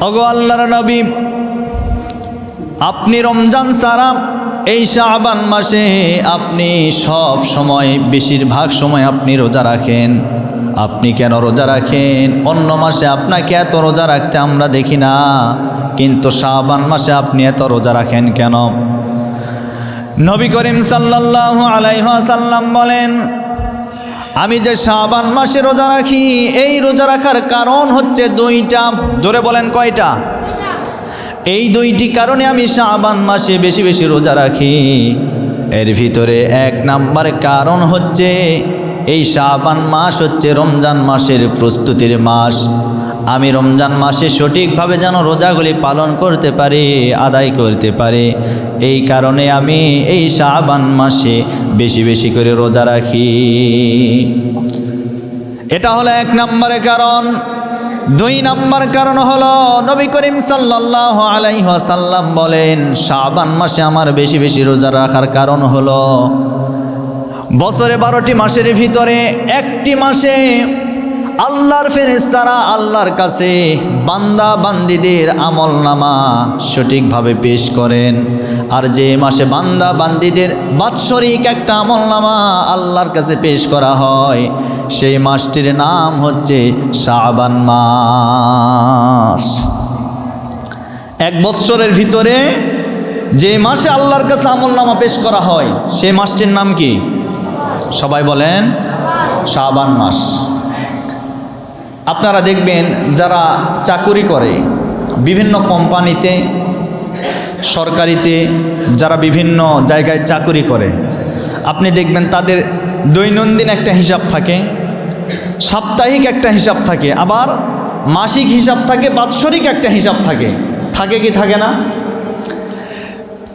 অগো আল্লাহর নবী, আপনি রমজান সারা এই শাবান মাসে আপনি সব সময়, বেশিরভাগ সময় আপনি রোজা রাখেন। আপনি কেন রোজা রাখেন? অন্য মাসে আপনাকে এত রোজা রাখতে আমরা দেখি না। কিন্তু শাবান মাসে আপনি এত রোজা রাখেন কেন? নবী করিম সাল্লাল্লাহু আলাইহাসাল্লাম বলেন আমি যে শাবান মাসে রোজা রাখি, এই রোজা রাখার কারণ হচ্ছে দুইটা। জোরে বলেন কয়টা? এই দুইটি কারণে আমি শাবান মাসে বেশি বেশি রোজা রাখি। এর ভিতরে এক নাম্বার কারণ হচ্ছে, এই শাবান মাস হচ্ছে রমজান মাসের প্রস্তুতির মাস। আমি রমজান মাসে সঠিকভাবে যেন রোজাগুলি পালন করতে পারি, আদায় করতে পারি। এই কারণে আমি এই শাবান মাসে বেশি বেশি করে রোজা রাখি। এটা হলো এক নম্বরের কারণ। দুই নম্বর কারণ হলো, নবী করিম সাল্লাল্লাহু আলাইহি ওয়াসাল্লাম বলেন, শাবান মাসে আমার বেশি বেশি রোজা রাখার কারণ হলো, বছরে বারোটি মাসের ভিতরে একটি মাসে আল্লাহর ফেরেশতারা আল্লাহর কাছে বান্দা বান্দিদের আমল নামা সঠিকভাবে পেশ করেন। আর যে মাসে বান্দা বান্দিদের বাৎসরিক একটা আমল নামা আল্লাহর কাছে পেশ করা হয়, সেই মাসটির নাম হচ্ছে শাবান মাস। এক বৎসরের ভিতরে যে মাসে আল্লাহর কাছে আমল নামা পেশ করা হয়, সেই মাসটির নাম কি? সবাই বলেন, শাবান মাস। আপনারা দেখবেন যারা চাকুরি করে, বিভিন্ন কোম্পানিতে, সরকারিতে, যারা বিভিন্ন জায়গায় চাকুরি করে, আপনি দেখবেন তাদের দৈনন্দিন একটা হিসাব থাকে, সাপ্তাহিক একটা হিসাব থাকে, আবার মাসিক হিসাব থাকে, বাৎসরিক একটা হিসাব থাকে। থাকে কি থাকে না?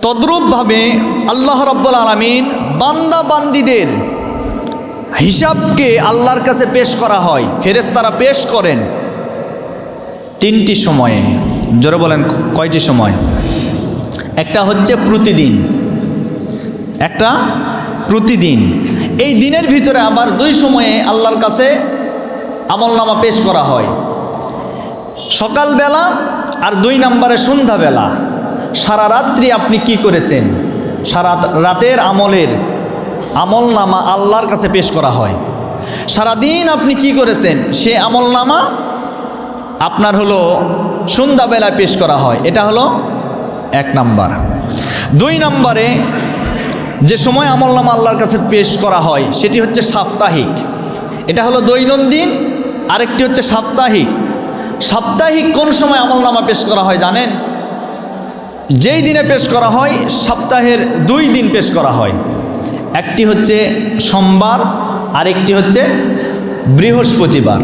তদ্রূপভাবে আল্লাহ রব্বুল আলমিন বান্দা বান্দিদের হিসাবকে আল্লাহর কাছে পেশ করা হয়, ফেরেশতারা পেশ করেন তিনটি সময়ে। জোরে বলেন, কয়টি সময়? একটা হচ্ছে প্রতিদিন। একটা প্রতিদিন। এই দিনের ভিতরে আবার দুই সময়ে আল্লাহর কাছে আমলনামা পেশ করা হয়। সকালবেলা আর দুই নম্বরে সন্ধ্যাবেলা। সারা রাত্রি আপনি কি করেছেন? সারা রাতের আমলের আমল নামা আল্লাহর কাছে পেশ করা হয়। সারাদিন আপনি কি করেছেন? সে আমল নামা আপনার হলো সন্ধ্যাবেলায় পেশ করা হয়। এটা হলো এক নাম্বার। দুই নম্বরে যে সময় আমল নামা আল্লাহর কাছে পেশ করা হয়, সেটি হচ্ছে সাপ্তাহিক। এটা হলো দৈনন্দিন, আরেকটি হচ্ছে সাপ্তাহিক। সাপ্তাহিক কোন সময় আমল নামা পেশ করা হয় জানেন? যেই দিনে পেশ করা হয়, সপ্তাহের দুই দিন পেশ করা হয়। একটি হচ্ছে সোমবার, আরেকটি হচ্ছে বৃহস্পতিবার।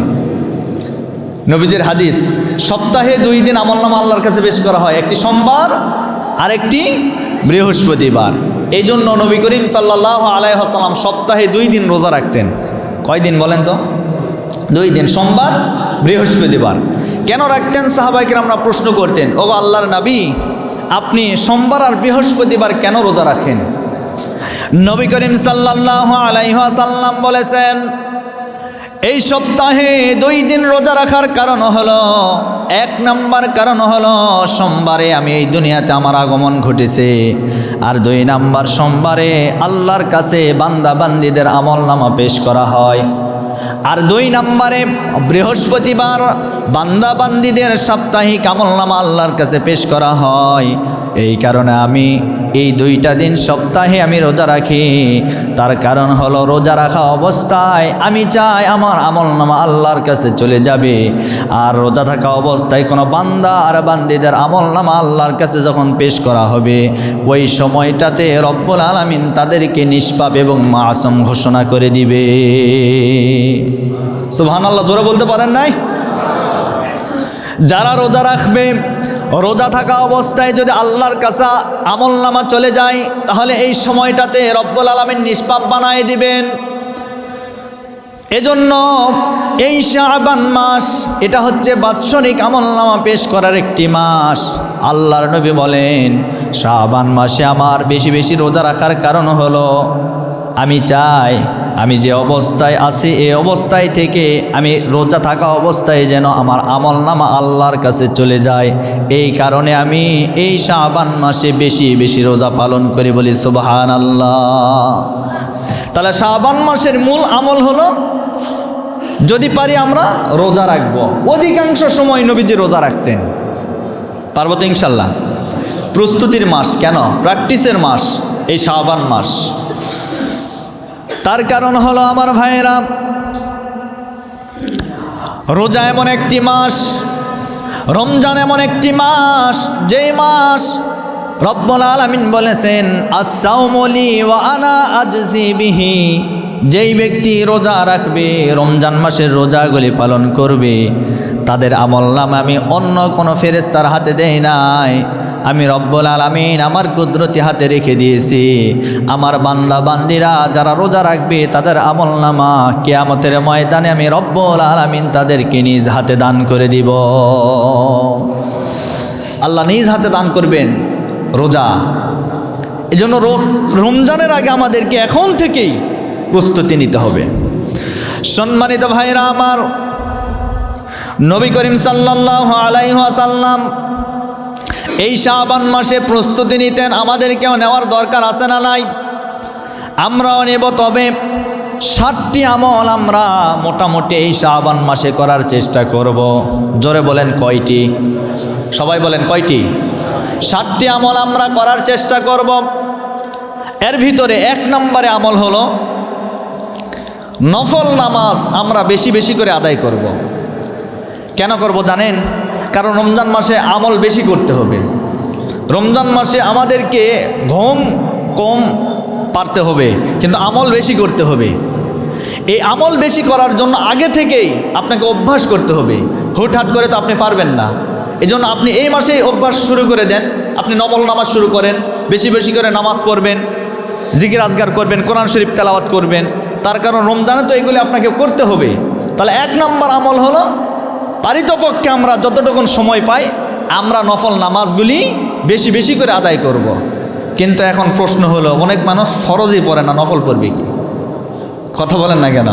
নবীজের হাদিস, সপ্তাহে দুই দিন আমলনামা আল্লাহর কাছে পেশ করা হয়। একটি সোমবার, আরেকটি বৃহস্পতিবার। এই জন্য নবী করিম সাল্লাহ আলাইসাল্লাম সপ্তাহে দুই দিন রোজা রাখতেন। কয় দিন বলেন তো? দুই দিন, সোমবার, বৃহস্পতিবার। কেন রাখতেন? সাহাবাইকে আমরা প্রশ্ন করতেন ও আল্লাহর নবী, আপনি সোমবার আর বৃহস্পতিবার কেন রোজা রাখেন? নবী করিম সাল্লাহ আলাইহাসাল্লাম বলেছেন, এই সপ্তাহে দুই দিন রোজা রাখার কারণ হলো, এক নাম্বার কারণ হলো সোমবারে আমি এই দুনিয়াতে আমার আগমন ঘটেছে। আর দুই নাম্বার সোমবারে আল্লাহর কাছে বান্দা বান্দিদের আমল নামা পেশ করা হয়। আর দুই নাম্বারে বৃহস্পতিবার বান্দা বান্দিদের সাপ্তাহিক আমলনামা আল্লাহর কাছে পেশ করা হয়। এই কারণে আমি এই দুইটা দিন সপ্তাহে আমি রোজা রাখি। তার কারণ হলো রোজা রাখা অবস্থায় আমি চাই আমার আমলনামা আল্লাহর কাছে চলে যাবে। আর রোজা থাকা অবস্থায় কোনো বান্দা আর বান্দিদের আমলনামা আল্লাহর কাছে যখন পেশ করা হবে, ওই সময়টাতে রব্বুল আলমিন তাদেরকে নিষ্পাপ এবং মাসম ঘোষণা করে দিবে। সুবহান আল্লাহ জোরে বলতে পারেন নাই? যারা রোজা রাখবে রোজা থাকা অবস্থায় যদি আল্লাহর কাছে আমল নামা চলে যায়, তাহলে এই সময়টাতে রব্বুল আলমের নিষ্পাপ বানায় দিবেন। এজন্য এই শাহবান মাস, এটা হচ্ছে বাৎসরিক আমল নামা পেশ করার একটি মাস। আল্লাহর নবী বলেন শাহবান মাসে আমার বেশি বেশি রোজা রাখার কারণ হলো, আমি চাই, আমি যে অবস্থায় আছি এই অবস্থায় থেকে আমি রোজা থাকা অবস্থায় যেন আমার আমল নামা আল্লাহর কাছে চলে যায়। এই কারণে আমি এই শাবান মাসে বেশি বেশি রোজা পালন করি বলি সুবাহান আল্লাহ তাহলে শাবান মাসের মূল আমল হলো, যদি পারি আমরা রোজা রাখব। অধিকাংশ সময় নবীজি রোজা রাখতেন। পারব তো ইনশাল্লাহ? প্রস্তুতির মাস কেন? প্র্যাকটিসের মাস, এই শাবান মাস। তার কারণ হলো আমার ভাইয়েরা রোজা এমন একটি মাস, রমজান এমন একটি মাস যেই মাস রব্বুল আলামিন বলেছেন আসাউমলি ওয়া আনা আজজি বিহি। যেই ব্যক্তি রোজা রাখবে, রমজান মাসের রোজাগুলি পালন করবে, তাদের আমল নাম আমি অন্য কোনো ফেরেস্তার হাতে দেই নাই। আমি রব্বুল আলামিন আমার কুদরতি হাতে রেখে দিয়েছি। আমার বান্দা, বান্দিরা যারা রোজা রাখবে, তাদের আমল নামা কেয়ামতের ময়দানে আমি রব্বুল আলামিন তাদেরকে নিজ হাতে দান করে দিব। আল্লাহ নিজ হাতে দান করবেন রোজা। এই জন্য রমজানের আগে আমাদেরকে এখন থেকেই প্রস্তুতি নিতে হবে। সম্মানিত ভাইরা আমার নবী করিম সাল্লাহ আলাইহাসাল্লাম এই শাবান মাসে প্রস্তুতি নিতেন, আমাদেরকেও নেওয়ার দরকার আছে না নাই? আমরাও নেব তবে ষাটটি আমল আমরা মোটামুটি এই শাবান মাসে করার চেষ্টা করব। জোরে বলেন কয়টি? সবাই বলেন কয়টি? ষাটটি আমল আমরা করার চেষ্টা করব। এর ভিতরে এক নম্বরে আমল হলো, নফল নামাজ আমরা বেশি বেশি করে আদায় করব। কেন করব জানেন? কারণ রমজান মাসে আমল বেশি করতে হবে। রমজান মাসে আমাদেরকে ঘুম কম পারতে হবে, কিন্তু আমল বেশি করতে হবে। এই আমল বেশি করার জন্য আগে থেকেই আপনাকে অভ্যাস করতে হবে। হুটহাট করে তো আপনি পারবেন না। এই জন্য আপনি এই মাসেই অভ্যাস শুরু করে দেন। আপনি নমল নামাজ শুরু করেন, বেশি বেশি করে নামাজ পড়বেন, জিকির আজগার করবেন, কোরআন শরীফ তেলাওয়াত করবেন। তার কারণ রমজানে তো এগুলি আপনাকে করতে হবে। তাহলে এক নম্বর আমল হলো পারিতপক্ষে আমরা যতটুকুন সময় পাই, আমরা নফল নামাজগুলি বেশি বেশি করে আদায় করব। কিন্তু এখন প্রশ্ন হলো, অনেক মানুষ ফরজই পড়ে না, নফল পড়বে কি? কথা বলেন না কেন?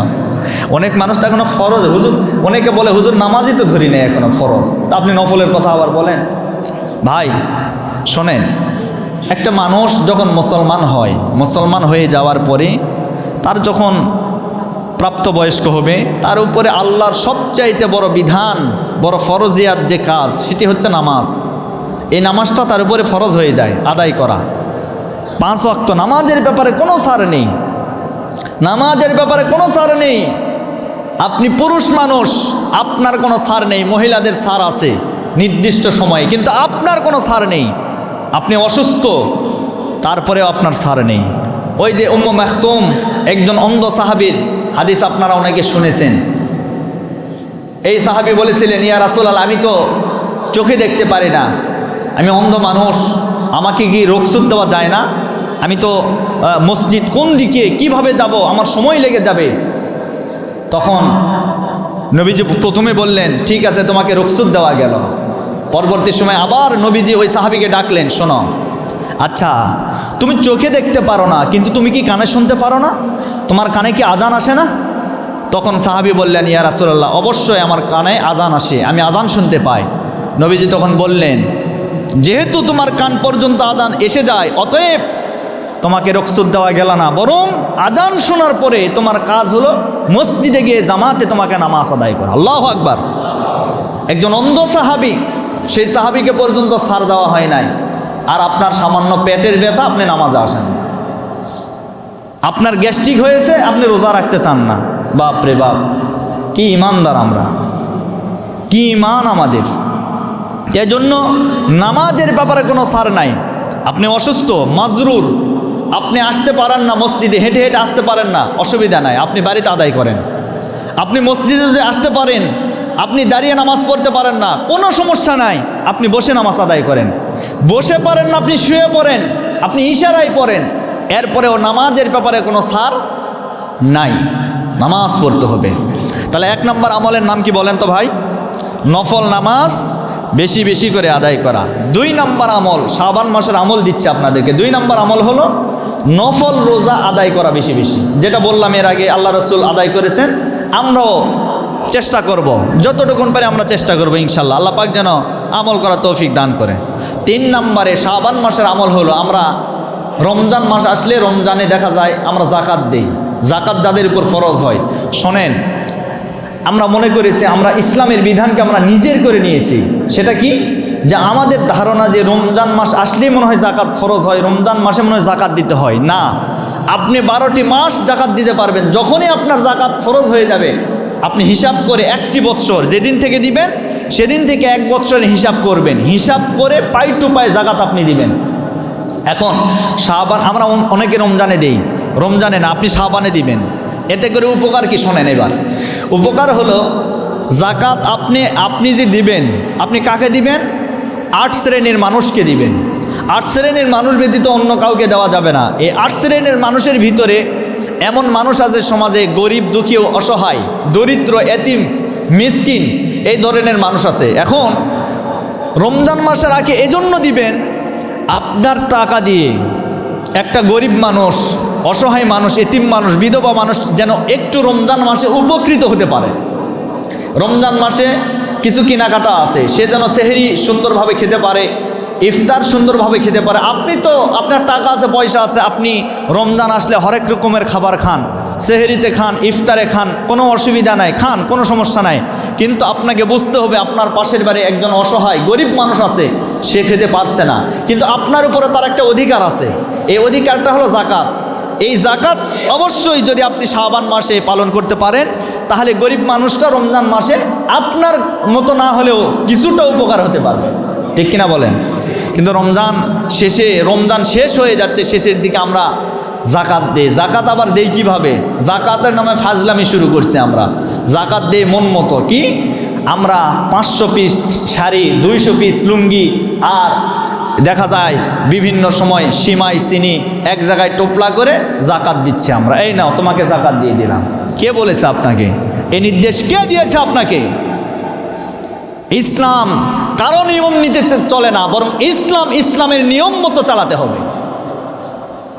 অনেক মানুষ তো এখনও ফরজ, হুজুর, অনেকে বলে, হুজুর, নামাজই তো ধরি নেই এখনও, ফরজ। তা আপনি নফলের কথা আবার বলেন? ভাই, শোনেন, একটা মানুষ যখন মুসলমান হয়, মুসলমান হয়ে যাওয়ার পরে তার যখন প্রাপ্তবয়স্ক হবে, তার উপরে আল্লাহর সবচাইতে বড় বিধান, বড় ফরজিয়াত যে কাজ, সেটি হচ্ছে নামাজ। এই নামাজটা তার উপরে ফরজ হয়ে যায়, আদায় করা। পাঁচ ওয়াক্ত নামাজের ব্যাপারে কোনো সার নেই। নামাজের ব্যাপারে কোনো সার নেই। আপনি পুরুষ মানুষ, আপনার কোনো সার নেই, মহিলাদের সার আছে, নির্দিষ্ট সময়ে। কিন্তু আপনার কোনো সার নেই। আপনি অসুস্থ, তারপরেও আপনার সার নেই। ওই যে উম্ম মাহতুম একজন অন্ধ সাহাবির হাদিস আপনারা অনেকে শুনেছেন। এই সাহাবি বলেছিলেন, ইয়া রাসুলাল আমি তো চোখে দেখতে পারি না। আমি অন্ধ মানুষ, আমাকে কি রোগসুদ দেওয়া যায় না? আমি তো মসজিদ কোন দিকে, কীভাবে যাব? আমার সময় লেগে যাবে। তখন নবীজি প্রথমে বললেন, ঠিক আছে, তোমাকে রোগসুদ দেওয়া গেল। পরবর্তী সময় আবার নবীজি ওই সাহাবিকে ডাকলেন, শোনো আচ্ছা তুমি চোখে দেখতে পারো না, কিন্তু তুমি কি কানে শুনতে পারো না? তোমার কানে কি আজান আসে না? তখন সাহাবি বললেন, ইয়া রাসুল্লাহ অবশ্যই আমার কানে আজান আসে, আমি আজান শুনতে পাই। নবীজি তখন বললেন, যেহেতু তোমার কান পর্যন্ত আজান এসে যায়, অতএব তোমাকে রক্সুদ দেওয়া গেল না, বরং আজান শোনার পরে তোমার কাজ হলো মসজিদে গিয়ে জামাতে তোমাকে নামাজ আদায় করা। আল্লাহ আকবার। একজন অন্ধ সাহাবি, সেই সাহাবিকে পর্যন্ত সার দেওয়া হয় নাই। আর আপনার সামান্য পেটের ব্যথা, আপনি নামাজে আসেন। আপনার গ্যাস্ট্রিক হয়েছে, আপনি রোজা রাখতে চান না। বাপ রে বাপ, কি ইমানদার আমরা। কি ইমান আমাদের। এজন্য নামাজের ব্যাপারে কোনো সার নাই। আপনি অসুস্থ, মাজরুর। আপনি আসতে পারেন না মসজিদে, হেঁটে হেঁটে আসতে পারেন না। অসুবিধা নাই, আপনি বাড়িতে আদায় করেন। আপনি মসজিদে যদি আসতে পারেন আপনি দাঁড়িয়ে নামাজ পড়তে পারেন না, কোনো সমস্যা নাই। আপনি বসে নামাজ আদায় করেন। বসে পারেন না, আপনি শুয়ে পড়েন, আপনি ইশারায় পড়েন। এরপরেও নামাজের ব্যাপারে কোনো সার নাই। নামাজ পড়তে হবে। তাহলে এক নম্বর আমলের নাম কি বলেন তো ভাই? নফল নামাজ বেশি বেশি করে আদায় করা। দুই নম্বর আমল, শাবান মাসের আমল দিচ্ছে আপনাদেরকে। দুই নম্বর আমল হলো নফল রোজা আদায় করা বেশি বেশি। যেটা বললাম এর আগে, আল্লাহ রসুল আদায় করেছেন, আমরাও চেষ্টা করব। যতটুকুন পারে আমরা চেষ্টা করব ইনশাল্লাহ। আল্লাহ পাক যেন আমল করা তৌফিক দান করে। তিন নম্বরে শাবান মাসের আমল হলো, আমরা রমজান মাস আসলে রমজানে দেখা যায় আমরা জাকাত দেই। জাকাত যাদের উপর ফরজ হয়। শোনেন, আমরা মনে করেছি আমরা ইসলামের বিধানকে আমরা নিজের করে নিয়েছি। সেটা কি? যে আমাদের ধারণা যে রমজান মাস আসলেই মনে হয় জাকাত ফরজ হয়, রমজান মাসে মনে হয় জাকাত দিতে হয়। না, আপনি বারোটি মাস জাকাত দিতে পারবেন। যখনই আপনার জাকাত ফরজ হয়ে যাবে আপনি হিসাব করে একটি বৎসর যেদিন থেকে দিবেন, সেদিন থেকে এক বৎসরের হিসাব করবেন। হিসাব করে পাই টু পাই জাগাত আপনি দিবেন। এখন শাহবান আমরা অনেকে রমজানে দেই। রমজানে না, আপনি শাহবানে দিবেন। এতে করে উপকার কি শোনেন এবার? উপকার হলো, জাকাত আপনি আপনি যে দিবেন, আপনি কাকে দিবেন? আট শ্রেণির মানুষকে দিবেন। আট শ্রেণির মানুষ ব্যতীত অন্য কাউকে দেওয়া যাবে না। এই আট শ্রেণির মানুষের ভিতরে এমন মানুষ আছে সমাজে গরিব, দুঃখী অসহায়, দরিদ্র, এতিম, মিসকিন, এই ধরনের মানুষ আছে। এখন রমজান মাসের আগে এজন্য দিবেন, আপনার টাকা দিয়ে একটা গরিব মানুষ, অসহায় মানুষ, এতিম মানুষ, বিধবা মানুষ যেন একটু রমজান মাসে উপকৃত হতে পারে। রমজান মাসে কিছু কেনাকাটা আছে, সে যেন সেহেরি সুন্দরভাবে খেতে পারে ইফতার সুন্দরভাবে খেতে পারে। আপনি তো আপনার টাকা আছে, পয়সা আছে, আপনি রমজান আসলে হরেক রকমের খাবার খান, সেহেরিতে খান, ইফতারে খান, কোনো অসুবিধা নাই, খান, কোনো সমস্যা নাই। কিন্তু আপনাকে বুঝতে হবে, আপনার পাশের বাড়ি একজন অসহায়, গরিব মানুষ আছে, সে খেতে পারছে না। কিন্তু আপনার উপরে তার একটা অধিকার আছে। এই অধিকারটা হলো জাকাত এই জাকাত অবশ্যই যদি আপনি শাহবান মাসে পালন করতে পারেন, তাহলে গরিব মানুষটা রমজান মাসে আপনার মতো না হলেও কিছুটা উপকার হতে পারবে। ঠিক কিনা বলেন? কিন্তু রমজান শেষে, রমজান শেষ হয়ে যাচ্ছে, শেষের দিকে আমরা জাকাত দেই। জাকাত আবার দেই কীভাবে? জাকাতের নামে ফাজলামি শুরু করছি আমরা। জাকাত দেই মন মতো। কি? আমরা পাঁচশো পিস শাড়ি, দুইশো পিস লুঙ্গি আর দেখা যায় বিভিন্ন সময় সীমাই, চিনি এক জায়গায় টোপলা করে জাকাত দিচ্ছে আমরা। এই নাও, তোমাকে জাকাত দিয়ে দিলাম। কে বলেছে আপনাকে? এই নির্দেশ কে দিয়েছে আপনাকে? ইসলাম। কারও নিয়ম নিতে চলে না, বরং ইসলাম ইসলামের নিয়ম মতো চালাতে হবে।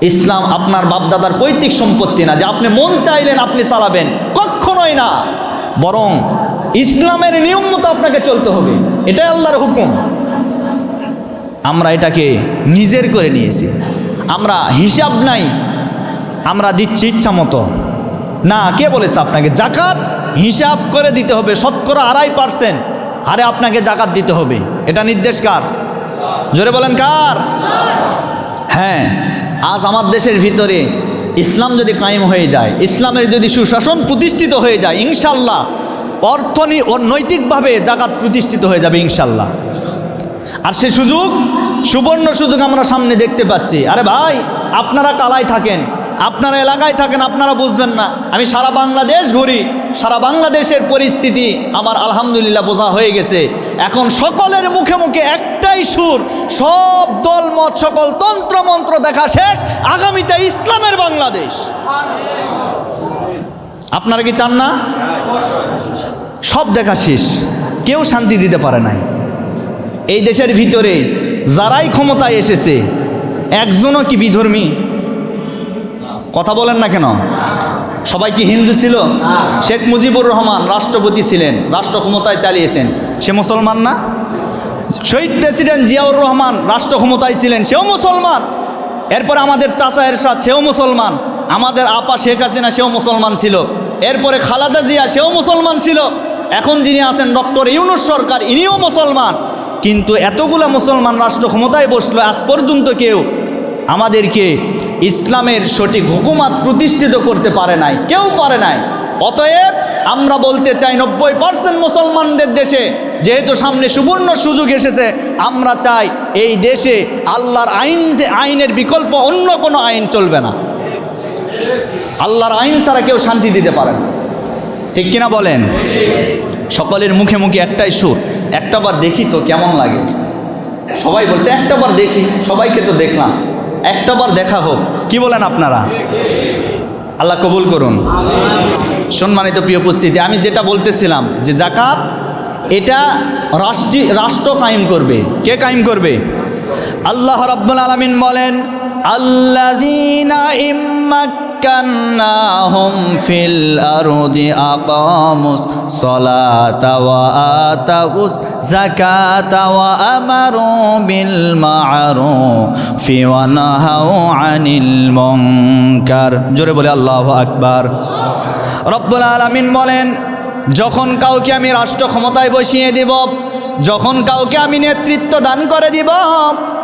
ইসলাম আপনার বাপদাদার পৈতৃক সম্পত্তি না, যে আপনি মন চাইলেন আপনি চালাবেন কখনোই না। বরং ইসলামের নিয়ম মতো আপনাকে চলতে হবে, এটাই আল্লাহর হুকুম। আমরা এটাকে নিজের করে নিয়েছি। আমরা হিসাব নাই, আমরা দিচ্ছি ইচ্ছা মতো। না, কে বলেছে আপনাকে? জাকাত হিসাব করে দিতে হবে, শতকরা আড়াই পার্সেন্ট হারে আপনাকে জাকাত দিতে হবে। এটা নির্দেশ কার? জোরে বলেন কার? হ্যাঁ আজ আমার দেশের ভিতরে ইসলাম যদি কায়েম হয়ে যায়, ইসলামের যদি সুশাসন প্রতিষ্ঠিত হয়ে যায়, ইনশাল্লাহ অর্থনী ও নৈতিকভাবে জাকাত প্রতিষ্ঠিত হয়ে যাবে, ইনশাল্লাহ। আর সে সুযোগ, সুবর্ণ সুযোগ আমরা সামনে দেখতে পাচ্ছি। আরে ভাই, আপনারা কালাই থাকেন। আপনারা এলাকায় থাকেন, আপনারা বুঝবেন না। আমি সারা বাংলাদেশ ঘুরি, সারা বাংলাদেশের পরিস্থিতি আমার আলহামদুলিল্লাহ বোঝা হয়ে গেছে। এখন সকলের মুখে মুখে একটাই সুর, সব দল, মত, সকল তন্ত্রমন্ত্র দেখা শেষ, আগামীতে ইসলামের বাংলাদেশ। আপনারা কি চান না? সব দেখা শেষ। কেউ শান্তি দিতে পারে নাই। এই দেশের ভিতরে যারাই ক্ষমতায় এসেছে, একজনও কি বিধর্মী? কথা বলেন না কেন? সবাই কি হিন্দু ছিল? শেখ মুজিবুর রহমান রাষ্ট্রপতি ছিলেন, রাষ্ট্র ক্ষমতায় চালিয়েছেন। সে মুসলমান না? শহীদ প্রেসিডেন্ট জিয়াউর রহমান রাষ্ট্র ক্ষমতায় ছিলেন, সেও মুসলমান। এরপরে আমাদের চাচা এরশাদ, সেও মুসলমান। আমাদের আপা শেখ হাসিনা, সেও মুসলমান ছিল। এরপরে খালাদা জিয়া, সেও মুসলমান ছিল। এখন যিনি আছেন ডক্টর ইউনুস সরকার, ইনিও মুসলমান। কিন্তু এতগুলা মুসলমান রাষ্ট্র ক্ষমতায় বসল, আজ পর্যন্ত কেউ আমাদেরকে ইসলামের সঠিক হুকুমাত প্রতিষ্ঠিত করতে পারে নাই। কেউ পারে নাই। অতএব আমরা বলতে চাই নব্বই পার্সেন্ট মুসলমানদের দেশে যেহেতু সামনে সুবর্ণ সুযোগ এসেছে, আমরা চাই এই দেশে আল্লাহর আইন যে আইনের বিকল্প অন্য কোনো আইন চলবে না। আল্লাহর আইন ছাড়া কেউ শান্তি দিতে পারে না। ঠিক কিনা বলেন? সকলের মুখে মুখে একটাই সুর একটাবার দেখি তো কেমন লাগে। সবাই বলছে একটাবার দেখি, সবাইকে তো দেখলাম। একটাবার দেখা হোক কি বলেন আপনারা? আল্লাহ কবুল করুন। সম্মানিত প্রিয় উপস্থিতি, আমি যেটা বলতেছিলাম যে জাকাত এটা রাষ্ট্র রাষ্ট্র কায়েম করবে। কে কায়েম করবে? আল্লাহ রাব্বুল আলামিন বলেন আল্লাহ مكناهم في الأرض أقاموا الصلاة وآتوا الزكاة وأمروا بالمعروف ونهوا عن المنكر জোরে বলে আল্লাহু আকবার রব্বুল আলামিন বলেন যখন কাউকে আমি রাষ্ট্র ক্ষমতায় বসিয়ে দিব যখন কাউকে আমি নেতৃত্ব দান করে দিব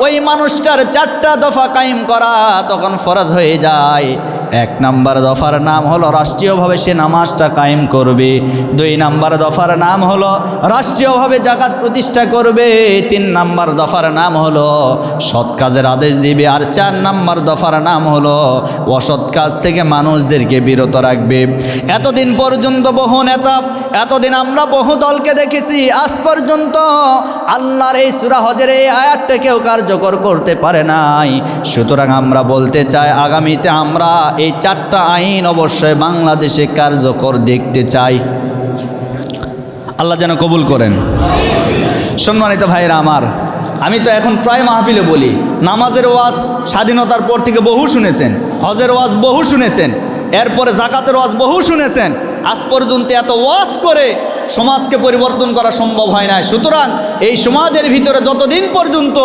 ওই মানুষটার চারটা দফা কায়েম করা তখন ফরজ হয়ে যায় এক নাম্বার দফার নাম হলো রাষ্ট্রীয়ভাবে সে নামাজটা কায়েম করবে। দুই নাম্বার দফার নাম হলো রাষ্ট্রীয়ভাবে জাকাত প্রতিষ্ঠা করবে। তিন নাম্বার দফার নাম হলো সৎ কাজের আদেশ দিবে। আর চার নাম্বার দফার নাম হলো অসৎ কাজ থেকে মানুষদেরকে বিরত রাখবে। এতদিন পর্যন্ত বহু নেতা, এতদিন আমরা বহু দলকে দেখেছি, আজ পর্যন্ত আল্লাহর এই সুরা হজের এই আয়াতটা কেউ কার্যকর করতে পারে নাই। সুতরাং আমরা বলতে চাই, আগামীতে আমরা এই চারটা আইন অবশ্যই বাংলাদেশে কার্যকর দেখতে চাই। আল্লাহ যেন কবুল করেন। সম্মানিত ভাইরা আমার, আমি তো এখন প্রায় মাহফিলে বলি, নামাজের ওয়াজ স্বাধীনতার পর থেকে বহু শুনেছেন, হজের ওয়াজ বহু শুনেছেন, এরপরে জাকাতের ওয়াজ বহু শুনেছেন, আজ পর্যন্ত এত ওয়াজ করে সমাজকে পরিবর্তন করা সম্ভব হয় না সুতরাং এই সমাজের ভিতরে যতদিন পর্যন্ত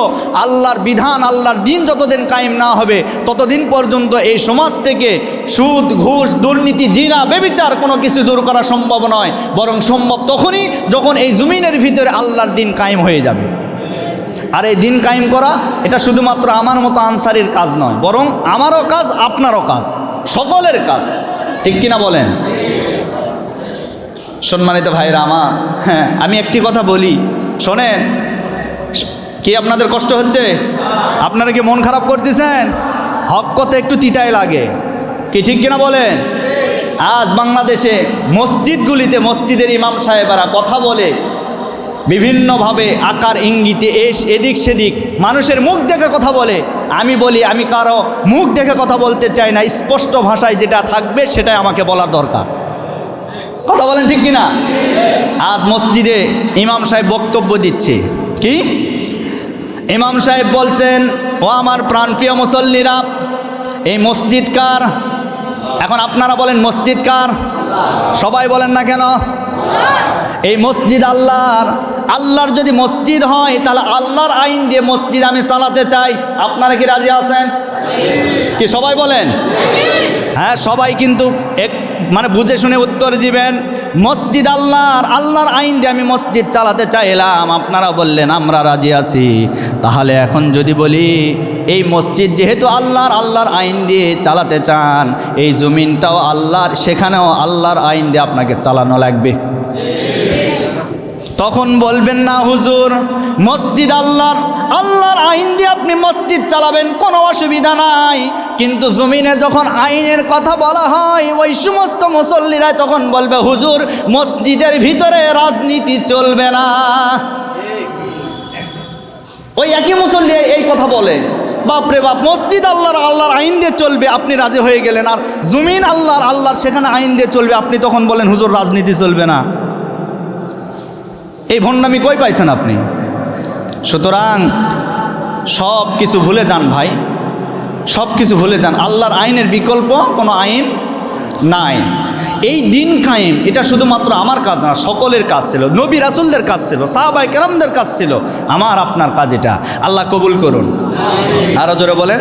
আল্লাহর বিধান, আল্লাহর দিন যতদিন কায়েম না হবে, ততদিন পর্যন্ত এই সমাজ থেকে সুদ, ঘুষ, দুর্নীতি, জিনা, বেবিচার কোনো কিছু দূর করা সম্ভব নয়। বরং সম্ভব তখনই যখন এই জমিনের ভিতরে আল্লাহর দিন কায়েম হয়ে যাবে। আর এই দিন কায়েম করা, এটা শুধুমাত্র আমার মতো আনসারির কাজ নয়, বরং আমারও কাজ, আপনারও কাজ, সকলের কাজ। ঠিক কিনা বলেন? সম্মানিত ভাইরা আমার। হ্যাঁ আমি একটি কথা বলি। শোনেন, কি আপনাদের কষ্ট হচ্ছে? আপনারা কি মন খারাপ করতেছেন? হক কথা একটু তিতাই লাগে। কি ঠিক কিনা বলেন? আজ বাংলাদেশে মসজিদগুলিতে মসজিদের ইমাম সাহেবেরা কথা বলে, বিভিন্নভাবে আকার, ইঙ্গিতে এস, এদিক, সেদিক, মানুষের মুখ দেখে কথা বলে। আমি বলি, আমি কারও মুখ দেখে কথা বলতে চাই না, স্পষ্ট ভাষায় যেটা থাকবে সেটাই আমাকে বলার দরকার। কথা বলেন ঠিক কিনা? আজ মসজিদে ইমাম সাহেব বক্তব্য দিচ্ছে। কি? ইমাম সাহেব বলছেন, ও আমার প্রাণপ্রিয় মুসল্লিরা, এই মসজিদ কার? এখন আপনারা বলেন, মসজিদ কার? সবাই বলেন না কেন? এই মসজিদ আল্লাহর। আল্লাহর যদি মসজিদ হয়, তাহলে আল্লাহর আইন দিয়ে মসজিদ আমি চালাতে চাই। আপনারা কি রাজি আছেন? কি সবাই বলেন? হ্যাঁ সবাই কিন্তু এক মানে বুঝে শুনে উত্তর দিবেন, মসজিদ আল্লাহর আল্লাহর আইন দিয়ে আমি মসজিদ চালাতে চাইলাম। আপনারা বললেন, আমরা রাজি আছি। তাহলে এখন যদি বলি, এই মসজিদ যেহেতু আল্লাহর আল্লাহর আইন দিয়ে চালাতে চান, এই জমিনটাও আল্লাহর, সেখানেও আল্লাহর আইন দিয়ে আপনাকে চালানো লাগবে। তখন বলবেন না, হুজুর, মসজিদ আল্লাহর আল্লাহর আইন দিয়ে আপনি মসজিদ চালাবেন, কোনো অসুবিধা নাই। কিন্তু জমিনে যখন আইনের কথা বলা হয়, ওই সমস্ত মুসল্লিরা তখন বলবে, হুজুর, মসজিদের ভিতরে রাজনীতি চলবে না। ওই একই মুসল্লি এই কথা বলে বাপরে বাপ, মসজিদ আল্লাহর আল্লাহর আইন দিয়ে চলবে, আপনি রাজি হয়ে গেলেন। আর জমিন আল্লাহর আল্লাহর, সেখানে আইন দিয়ে চলবে, আপনি তখন বলেন, হুজুর, রাজনীতি চলবে না। এই ভণ্ডামি কই পাইছেন আপনি? সুতরাং সব কিছু ভুলে যান ভাই। সব কিছু ভুলে যান। আল্লাহর আইনের বিকল্প কোনো আইন নাই। এই দিন কায়েম, এটা শুধুমাত্র আমার কাজ না, সকলের কাজ ছিল। নবী রাসুলদের কাজ ছিল সাহাবাই কেরামদের কাজ ছিল। আমার, আপনার কাজ এটা। আল্লাহ কবুল করুন। আরও জোরে বলেন।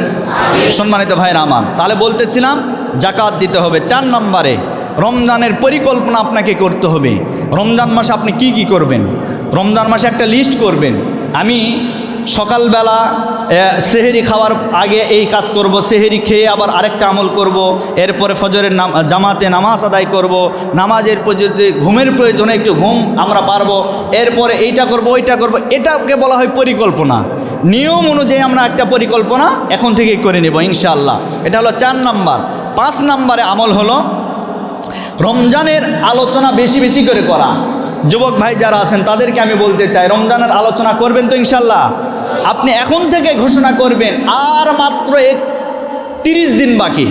সম্মানিত ভাইরা আমার, তাহলে বলতেছিলাম, জাকাত দিতে হবে চার নম্বরে। রমজানের পরিকল্পনা আপনাকে করতে হবে। রমজান মাসে আপনি কি কি করবেন? রমজান মাসে একটা লিস্ট করবেন। আমি সকালবেলা সেহেরি খাওয়ার আগে এই কাজ করব, সেহেরি খেয়ে আবার আরেকটা আমল করব, এরপরে ফজরের নাম, জামাতে নামাজ আদায় করব, নামাজের প্রয়োজনে, ঘুমের প্রয়োজনে একটু ঘুম আমরা পারব, এরপরে এইটা করব, ওইটা করব, এটাকে বলা হয় পরিকল্পনা। নিয়ম অনুযায়ী আমরা একটা পরিকল্পনা এখন থেকেই করে নেব, ইনশাআল্লাহ। এটা হলো চার নাম্বার। পাঁচ নাম্বারে আমল হলো রমজানের আলোচনা বেশি বেশি করে করা। যুবক ভাই যারা আছেন, তাদেরকে আমি বলতে চাই, রমজানের আলোচনা করবেন তো ইনশাল্লাহ? আপনি এখন থেকে ঘোষণা করবেন, আর মাত্র এক তিরিশ দিন বাকি।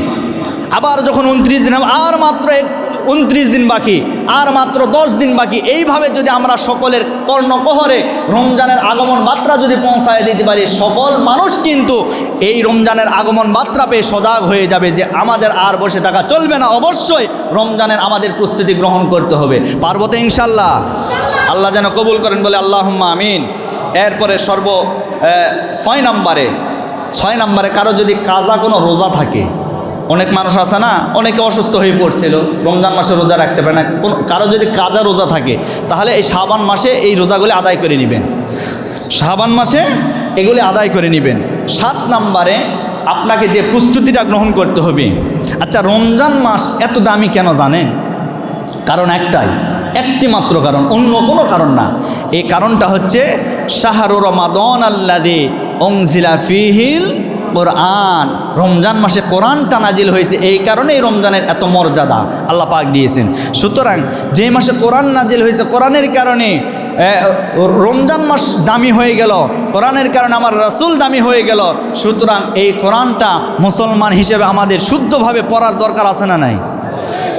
আবার যখন উনত্রিশ দিন আর মাত্র এক উনত্রিশ দিন বাকি, আর মাত্র দশ দিন বাকি। এইভাবে যদি আমরা সকলের কর্ণকহরে রমজানের আগমন মাত্রা যদি পৌঁছায় দিতে পারি, সকল মানুষ কিন্তু এই রমজানের আগমন বার্তা পেয়ে সজাগ হয়ে যাবে যে আমাদের আর বসে থাকা চলবে না। অবশ্যই রমজানের আমাদের প্রস্তুতি গ্রহণ করতে হবে। পার্বতে ইনশাল্লাহ আল্লাহ যেন কবুল করেন বলে আল্লাহ আমিন। এরপরে সর্ব ছয় নম্বরে ছয় নম্বরে কারও যদি কাজা কোনো রোজা থাকে অনেক মানুষ আছে না অনেকে অসুস্থ হয়ে পড়ছিল রমজান মাসে রোজা রাখতে পারে না। কোনো কারও যদি কাজা রোজা থাকে তাহলে এই শাবান মাসে এই রোজাগুলি আদায় করে নেবেন। শাবান মাসে এগুলি আদায় করে নেবেন। সাত নাম্বারে আপনাকে যে প্রস্তুতিটা গ্রহণ করতে হবে। আচ্ছা রমজান মাস এত দামি কেন জানেন? কারণ একটাই, একটি মাত্র কারণ, অন্য কোনো কারণ না। এই কারণটা হচ্ছে শাহরুর মাদন আল্লাদে অংজিলা ফিহিল কোরআন, রমজান মাসে কোরআনটা নাজিল হয়েছে, এই কারণেই রমজানের এত মর্যাদা আল্লাহ পাক দিয়েছেন। সুতরাং যে মাসে কোরআন নাজিল হয়েছে, কোরআনের কারণে রমজান মাস দামি হয়ে গেল, কোরআনের কারণে আমার রাসুল দামি হয়ে গেল, সুতরাং এই কোরআনটা মুসলমান হিসেবে আমাদের শুদ্ধভাবে পড়ার দরকার আছে না নাই?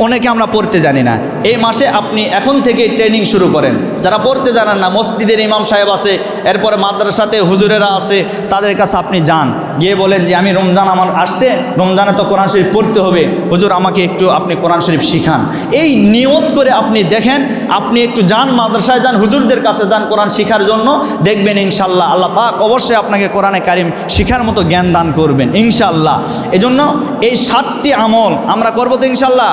অনেকে আমরা পড়তে জানি না। এই মাসে আপনি এখন থেকে ট্রেনিং শুরু করেন। যারা পড়তে জানেন না, মসজিদের ইমাম সাহেব আছে, এরপরে মাদ্রাসাতে হুজুরেরা আছে, তাদের কাছে আপনি যান। গিয়ে বলেন যে, আমি রমজান আমার আসতে রমজানে তো কোরআন শরীফ পড়তে হবে। হুজুর, আমাকে একটু আপনি কোরআন শরীফ শিখান। এই নিয়ত করে আপনি দেখেন, আপনি একটু যান, মাদ্রাসায় যান, হুজুরদের কাছে যান কোরআন শিখার জন্য। দেখবেন ইনশাল্লাহ আল্লাহ পাক অবশ্যই আপনাকে কোরআনে কারিম শিখার মতো জ্ঞান দান করবেন ইনশাল্লাহ এজন্য এই সাতটি আমল আমরা করব তো ইনশাল্লাহ